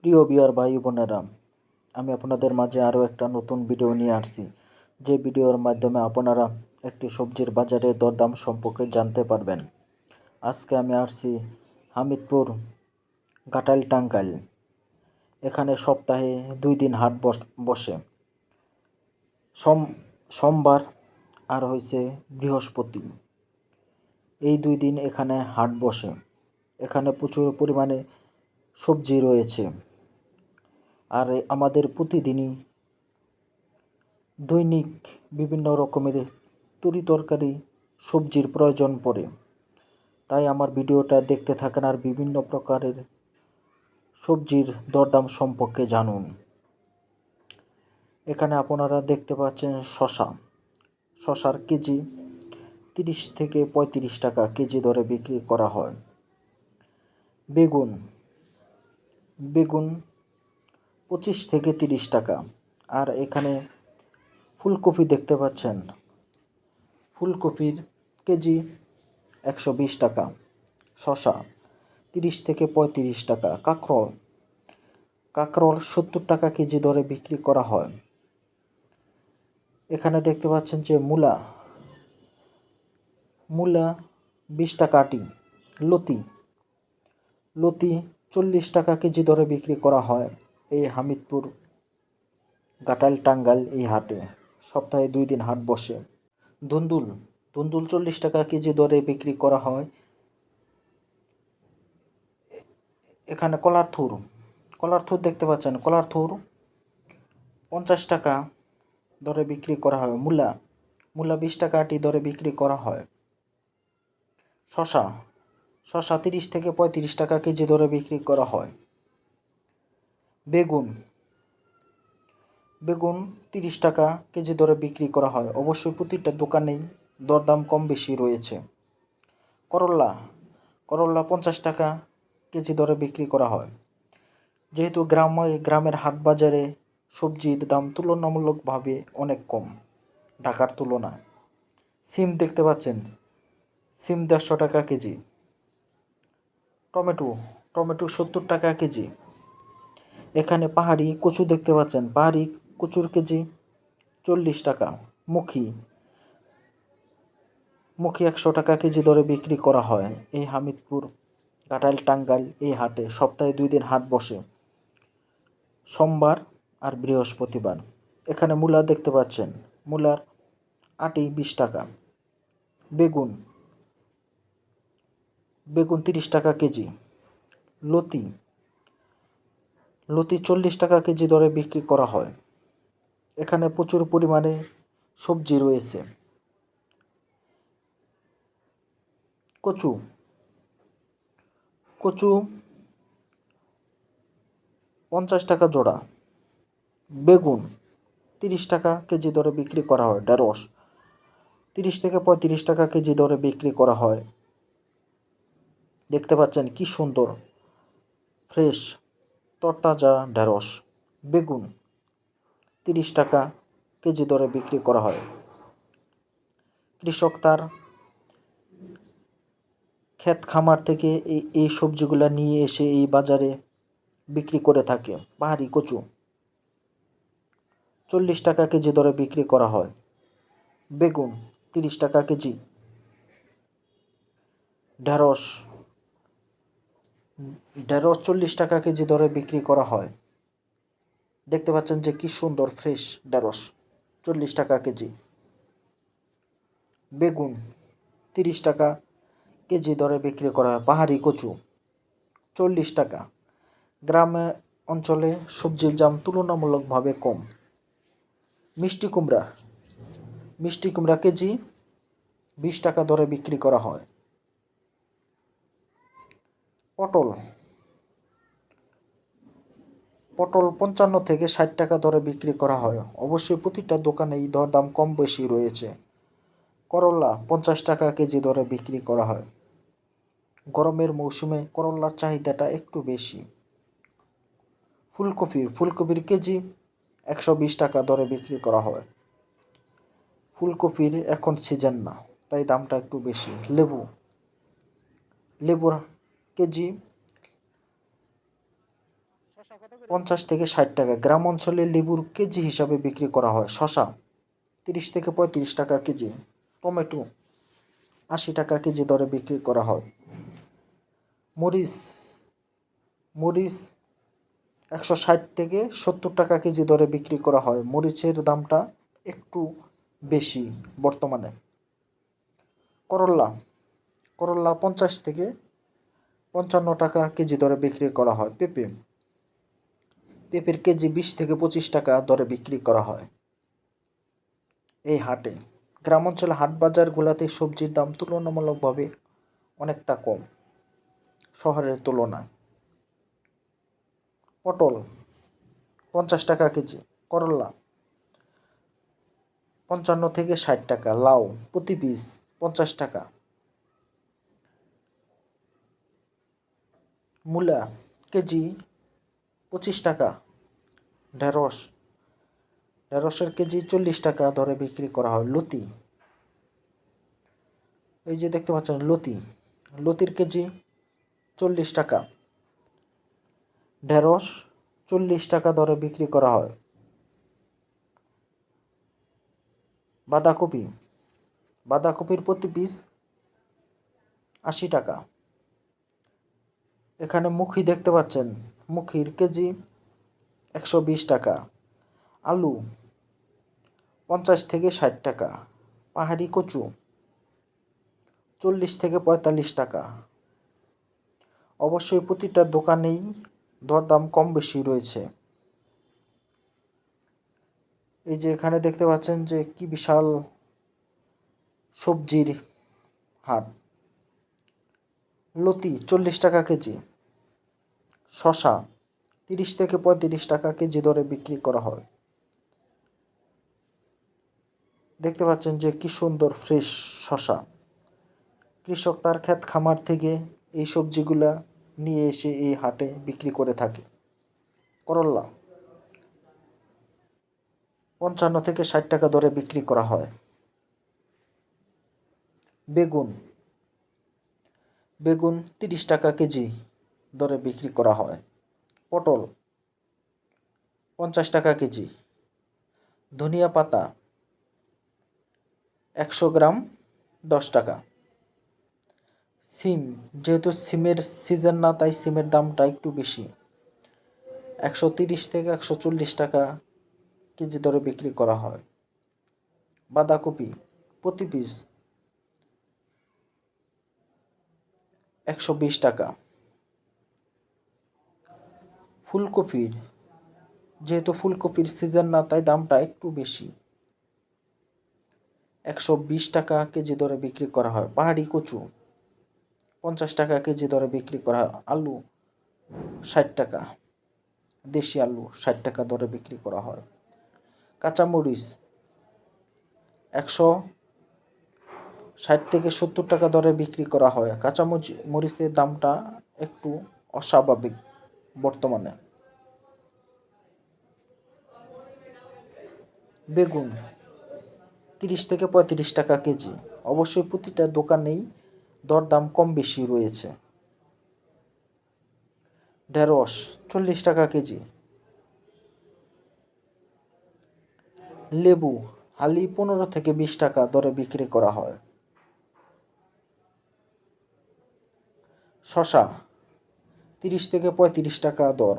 প্রিয় বিয়ার ভাই বোনেরা, আমি আপনাদের মাঝে আরও একটা নতুন ভিডিও নিয়ে আসছি। যে ভিডিওর মাধ্যমে আপনারা একটি সবজির বাজারে দরদাম সম্পর্কে জানতে পারবেন। আজকে আমি আসছি হামিদপুর গাটাইল টাঙ্গাইল। এখানে সপ্তাহে দুই দিন হাট বস- বসে। সোম, সোমবার আর হয়েছে বৃহস্পতি। এই দুই দিন এখানে হাট বসে। এখানে প্রচুর পরিমাণে সবজি রয়েছে। আর আমাদের প্রতিদিনই দৈনিক বিভিন্ন রকমের তরি তরকারি, সবজির প্রয়োজন পড়ে। তাই আমার ভিডিওটা দেখতে থাকেন আর বিভিন্ন প্রকারের সবজির দরদাম সম্পর্কে জানুন। এখানে আপনারা দেখতে পাচ্ছেন শশা শশার কেজি তিরিশ থেকে পঁয়ত্রিশ টাকা কেজি দরে বিক্রি করা হয়। বেগুন। বেগুন পঁচিশ থেকে তিরিশ টাকা। আর এখানে ফুলকপি দেখতে পাচ্ছেন। ফুলকপির কেজি একশো বিশ টাকা। শশা তিরিশ থেকে পঁয়ত্রিশ টাকা। কাঁকরোল কাঁকরোল সত্তর টাকা কেজি দরে বিক্রি করা হয়। এখানে দেখতে পাচ্ছেন যে মূলা মূলা বিশ টাকা আটি। লতি লতি চল্লিশ টাকা কেজি দরে বিক্রি করা হয়। এই হামিদপুর গাটাল টাঙ্গাল এই হাটে সপ্তাহে দুই দিন হাট বসে। ধুন্দুল ধুন্দুল চল্লিশ টাকা কেজি দরে বিক্রি করা হয়। এখানে কলার থুর কলার থুর দেখতে পাচ্ছেন কলার থুর পঞ্চাশ টাকা দরে বিক্রি করা হয়। মূলা মূলা বিশ টাকা আটি দরে বিক্রি করা হয়। শশা শশা তিরিশ থেকে পঁয়ত্রিশ টাকা কেজি দরে বিক্রি করা হয়। বেগুন। বেগুন তিরিশ টাকা কেজি দরে বিক্রি করা হয়। অবশ্যই প্রতিটা দোকানেই দরদাম কম বেশি রয়েছে। করল্লা করল্লা পঞ্চাশ টাকা কেজি দরে বিক্রি করা হয়। যেহেতু গ্রামে, গ্রামের হাট বাজারে সবজির দাম তুলনামূলকভাবে অনেক কম ঢাকার তুলনায়। সিম দেখতে পাচ্ছেন? সিম দেড়শো টাকা কেজি। টমেটো। টমেটো সত্তর টাকা কেজি। এখানে পাহাড়ি কচু দেখতে পাচ্ছেন। পাহাড়ি কচুর কেজি চল্লিশ টাকা। মুখি। মুখি একশো টাকা কেজি দরে বিক্রি করা হয়। এই হামিদপুর কাটাইল টাঙ্গাইল এই হাটে সপ্তাহে দুই দিন হাট বসে। সোমবার আর বৃহস্পতিবার। এখানে মূলা দেখতে পাচ্ছেন। মূলার আটি বিশ টাকা। বেগুন। বেগুন তিরিশ টাকা কেজি। লতি। লতি চল্লিশ টাকা কেজি দরে বিক্রি করা হয়। এখানে প্রচুর পরিমাণে সবজি রয়েছে। কচু। কচু পঞ্চাশ টাকা জোড়া। বেগুন তিরিশ টাকা কেজি দরে বিক্রি করা হয়, ঢেঁড়স তিরিশ থেকে পঁয়ত্রিশ টাকা কেজি দরে বিক্রি করা হয়। দেখতে পাচ্ছেন কি সুন্দর, ফ্রেশ। তরতাজা ঢেঁড়স, বেগুন তিরিশ টাকা কেজি দরে বিক্রি করা হয়। কৃষক তার ক্ষেত খামার থেকে এই এই সবজিগুলো নিয়ে এসে এই বাজারে বিক্রি করে থাকে পাহাড়ি কচু। চল্লিশ টাকা কেজি দরে বিক্রি করা হয়। বেগুন তিরিশ টাকা কেজি। ঢেঁড়স ঢেঁড়স চল্লিশ টাকা কেজি দরে বিক্রি করা হয়। দেখতে পাচ্ছেন যে কি সুন্দর, ফ্রেশ ঢেঁড়স চল্লিশ টাকা কেজি। বেগুন তিরিশ টাকা কেজি দরে বিক্রি করা হয়। পাহাড়ি কচু চল্লিশ টাকা। গ্রামে অঞ্চলে সবজির দাম তুলনামূলকভাবে কম। মিষ্টি কুমড়া মিষ্টি কুমড়া কেজি বিশ টাকা দরে বিক্রি করা হয়। পটল। পটল পঞ্চান্ন থেকে ষাট টাকা দরে বিক্রি করা হয়। অবশ্যই প্রতিটা দোকানেই দরদাম কম বেশি রয়েছে। করলা পঞ্চাশ টাকা কেজি দরে বিক্রি করা হয়। গরমের মৌসুমে করলার চাহিদাটা একটু বেশি। ফুলকপি ফুলকপির কেজি একশো বিশ টাকা দরে বিক্রি করা হয়। ফুলকপির এখন সিজন না, তাই দামটা একটু বেশি। লেবু। লেবুর কেজি পঞ্চাশ থেকে ষাট টাকা। গ্রাম অঞ্চলে লেবুর কেজি হিসাবে বিক্রি করা হয়। শশা তিরিশ থেকে পঁয়ত্রিশ টাকা কেজি, টমেটো আশি টাকা কেজি দরে বিক্রি করা হয়। মরিচ মরিচ একশো ষাট থেকে সত্তর টাকা কেজি দরে বিক্রি করা হয়। মরিচের দামটা একটু বেশি বর্তমানে। করল্লা করল্লা পঞ্চাশ থেকে পঞ্চান্ন টাকা কেজি দরে বিক্রি করা হয় পেঁপে। পেঁপের কেজি বিশ থেকে পঁচিশ টাকা দরে বিক্রি করা হয়। এই হাটে গ্রাম অঞ্চলে হাট বাজারগুলোতে সবজির দাম তুলনামূলকভাবে অনেকটা কম শহরের তুলনায়। পটল পঞ্চাশ টাকা কেজি, করলা পঞ্চান্ন থেকে ষাট টাকা, লাউ প্রতি পিস পঞ্চাশ টাকা মূলা কেজি পঁচিশ টাকা। ঢেঁড়স, ঢেঁড়সের কেজি চল্লিশ টাকা দরে বিক্রি করা হয়। লতি, এই যে দেখতে পাচ্ছেন লতি, লতির কেজি চল্লিশ টাকা। ঢেঁড়স চল্লিশ টাকা দরে বিক্রি করা হয়। বাঁধাকপি, বাঁধাকপির প্রতি পিস আশি টাকা। এখানে মুখি দেখতে পাচ্ছেন। মুখির কেজি একশো বিশ টাকা। আলু পঞ্চাশ থেকে ষাট টাকা। পাহাড়ি কচু চল্লিশ থেকে পঁয়তাল্লিশ টাকা। অবশ্যই প্রতিটা দোকানেই দরদাম কম বেশি রয়েছে। এই যে এখানে দেখতে পাচ্ছেন যে কি বিশাল সবজির হাট। লতি চল্লিশ টাকা কেজি। শশা তিরিশ থেকে পঁয়ত্রিশ টাকা কেজি দরে বিক্রি করা হয়। দেখতে পাচ্ছেন যে কি সুন্দর ফ্রেশ শশা। কৃষক তার ক্ষেত খামার থেকে এই সবজিগুলা নিয়ে এসে এই হাটে বিক্রি করে থাকে। করল্লা পঞ্চান্ন থেকে ষাট টাকা দরে বিক্রি করা হয়। বেগুন। বেগুন তিরিশ টাকা কেজি দরে বিক্রি করা হয়। পটল, পঞ্চাশ টাকা কেজি। ধনিয়া পাতা, একশো গ্রাম, দশ টাকা। সিম, যেহেতু সিমের সিজন না, তাই সিমের দামটা একটু বেশি। একশো তিরিশ থেকে একশো চল্লিশ টাকা কেজি দরে বিক্রি করা হয়। বাঁধাকপি, প্রতি পিস একশো বিশ টাকা। ফুলকপির, যেহেতু ফুলকপির সিজন না, তাই দামটা একটু বেশি। একশো বিশ টাকা কেজি দরে বিক্রি করা হয় পাহাড়ি কচু, পঞ্চাশ টাকা কেজি দরে বিক্রি করা হয় আলু, ষাট টাকা, দেশি আলু, ষাট টাকা দরে বিক্রি করা হয়। কাঁচামরিচ, একশো ষাট থেকে সত্তর টাকা দরে বিক্রি করা হয়। কাঁচা মরিচের দামটা একটু অস্বাভাবিক। বর্তমানে। বেগুন, তিরিশ থেকে পঁয়ত্রিশ টাকা কেজি। অবশ্যই প্রতিটা দোকানেই দরদাম কম বেশি রয়েছে। ঢেঁড়স, চল্লিশ টাকা কেজি। লেবু, হালি পনেরো থেকে বিশ টাকা দরে বিক্রি করা হয়। শশা তিরিশ থেকে পঁয়ত্রিশ টাকা দর।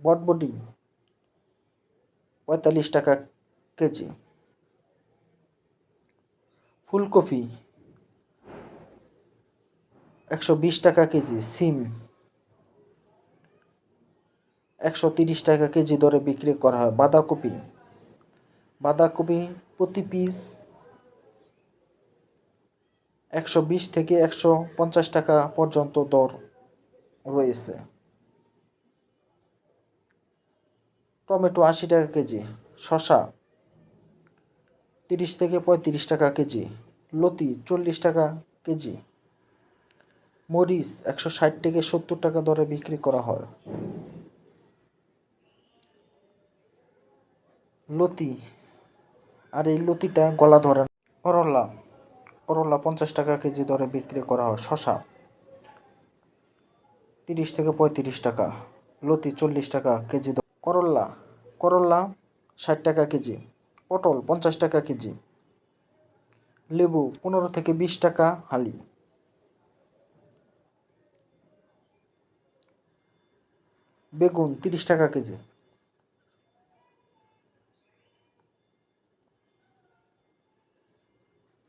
বটবটি পঁয়তাল্লিশ টাকা কেজি। ফুলকপি, একশো বিশ টাকা কেজি। সিম, একশো তিরিশ টাকা কেজি দরে বিক্রি করা হয়। বাঁধাকপি বাঁধাকপি প্রতি পিস একশো বিশ থেকে একশো পঞ্চাশ টাকা পর্যন্ত দর। রয়েছে। টমেটো আশি টাকা কেজি শশা তিরিশ থেকে পঁয়ত্রিশ টাকা কেজি, লতি চল্লিশ টাকা কেজি, মরিচ একশো ষাট থেকে সত্তর টাকা দরে বিক্রি করা হয়। লতি, আর এই লতিটা গলা ধরে করলা করলা পঞ্চাশ টাকা কেজি দরে বিক্রি করা হয় শশা তিরিশ থেকে পঁয়ত্রিশ টাকা, লতি চল্লিশ টাকা কেজি করল্লা করল্লা ষাট টাকা কেজি, পটল পঞ্চাশ টাকা কেজি, লেবু পনেরো থেকে বিশ টাকা হালি। বেগুন তিরিশ টাকা কেজি।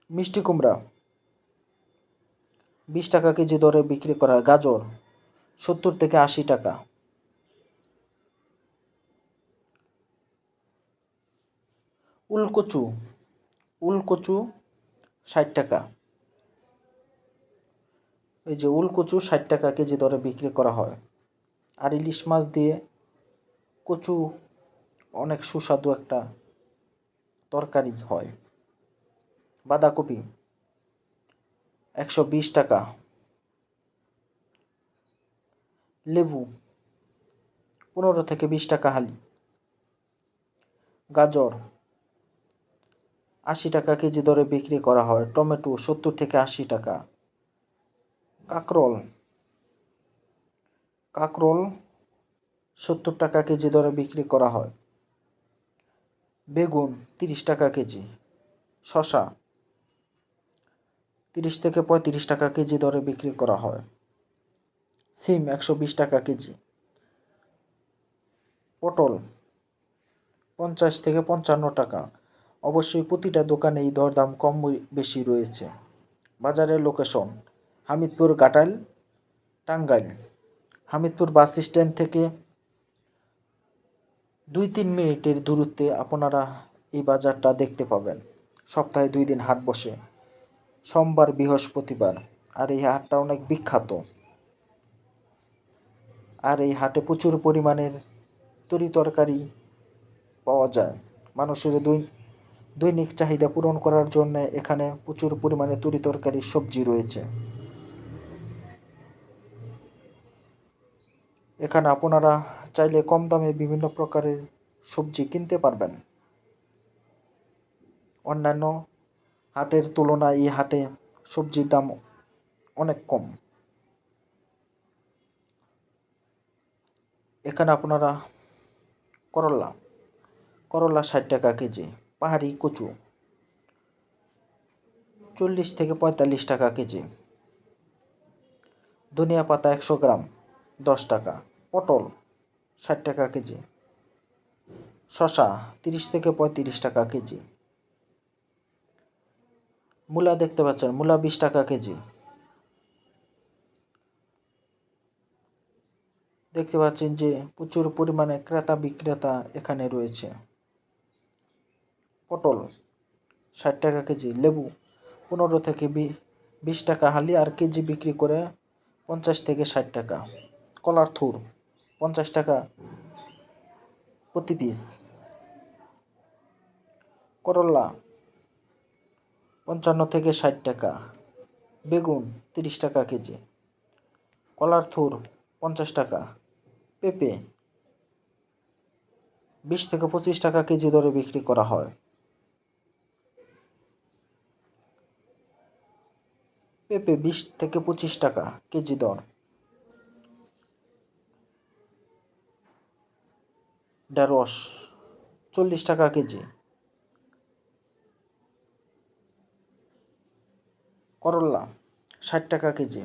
মিষ্টি কুমড়া বিশ টাকা কেজি দরে বিক্রি করা গাজর সত্তর থেকে আশি টাকা। উলকচু উলকচু ষাট টাকা। এই যে উলকচু ষাট টাকা কেজি দরে বিক্রি করা হয়। আর ইলিশ মাছ দিয়ে কচু অনেক সুস্বাদু একটা তরকারি হয়। বাঁধাকপি একশো বিশ টাকা। লেবু, পনেরো থেকে বিশ টাকা হালি। গাজর, আশি টাকা কেজি দরে বিক্রি করা হয়। টমেটো, সত্তর থেকে আশি টাকা। কাকরোল কাকরোল সত্তর টাকা কেজি দরে বিক্রি করা হয়। বেগুন, তিরিশ টাকা কেজি। শশা তিরিশ থেকে পঁয়ত্রিশ টাকা কেজি দরে বিক্রি করা হয়। সিম একশো বিশ টাকা কেজি। পটল পঞ্চাশ থেকে পঞ্চান্ন টাকা। অবশ্যই প্রতিটা দোকানে এই দরদাম কম বেশি রয়েছে। বাজারের location Hamidpur Ghatail Tangail. Hamidpur bus stand থেকে দুই তিন মিনিটের দূরত্বে আপনারা এই বাজারটা দেখতে পাবেন। সপ্তাহে দুই দিন হাট বসে। সোমবার, বৃহস্পতিবার। আর এই হাটটা অনেক বিখ্যাত। আর এই হাটে প্রচুর পরিমাণের তরি তরকারি পাওয়া যায়। মানুষের দুই দৈনিক চাহিদা পূরণ করার জন্য এখানে প্রচুর পরিমাণে তরি তরকারি সবজি রয়েছে। এখানে আপনারা চাইলে কম দামে বিভিন্ন প্রকারের সবজি কিনতে পারবেন। অন্যান্য হাটের তুলনায় এই হাটে সবজির দাম অনেক কম। এখানে আপনারা করলা করলা ষাট টাকা কেজি, পাহাড়ি কচু চল্লিশ থেকে পঁয়তাল্লিশ টাকা কেজি, ধনিয়া পাতা একশো গ্রাম দশ টাকা, পটল ষাট টাকা কেজি শশা তিরিশ থেকে পঁয়ত্রিশ টাকা কেজি, মূলা দেখতে পাচ্ছেন, মূলা বিশ টাকা কেজি। দেখতে পাচ্ছেন যে প্রচুর পরিমাণে ক্রেতা বিক্রেতা এখানে রয়েছে। পটল ষাট টাকা কেজি, লেবু পনেরো থেকে বিশ টাকা, হালি আর কেজি বিক্রি করে পঞ্চাশ থেকে ষাট টাকা। কলার থুর পঞ্চাশ টাকা প্রতি পিস। করলা পঞ্চান্ন থেকে ষাট টাকা, বেগুন তিরিশ টাকা কেজি। কলার থুর পঞ্চাশ টাকা। পেঁপে বিশ থেকে পঁচিশ টাকা কেজি দরে বিক্রি করা হয়। পেঁপে বিশ থেকে পঁচিশ টাকা কেজি দর। ঢেঁড়স চল্লিশ টাকা কেজি। করল্লা ষাট টাকা কেজি।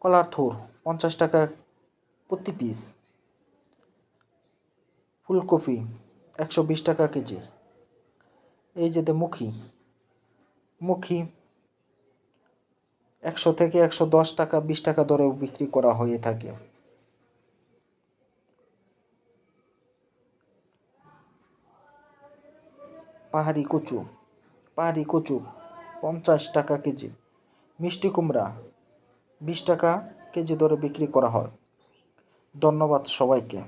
কলার থুর পঞ্চাশ টাকা প্রতি পিস ফুলকপি একশো বিশ টাকা কেজি। এই যে মুখী। মুখী একশো থেকে একশো দশ টাকা, বিশ টাকা দরেও বিক্রি করা হয়ে থাকে। পাহাড়ি কচু। পাহাড়ি কচু পঞ্চাশ টাকা কেজি। মিষ্টি কুমড়া বিশ টাকা কেজি দরে বিক্রি করা হয়। ধন্যবাদ সবাইকে।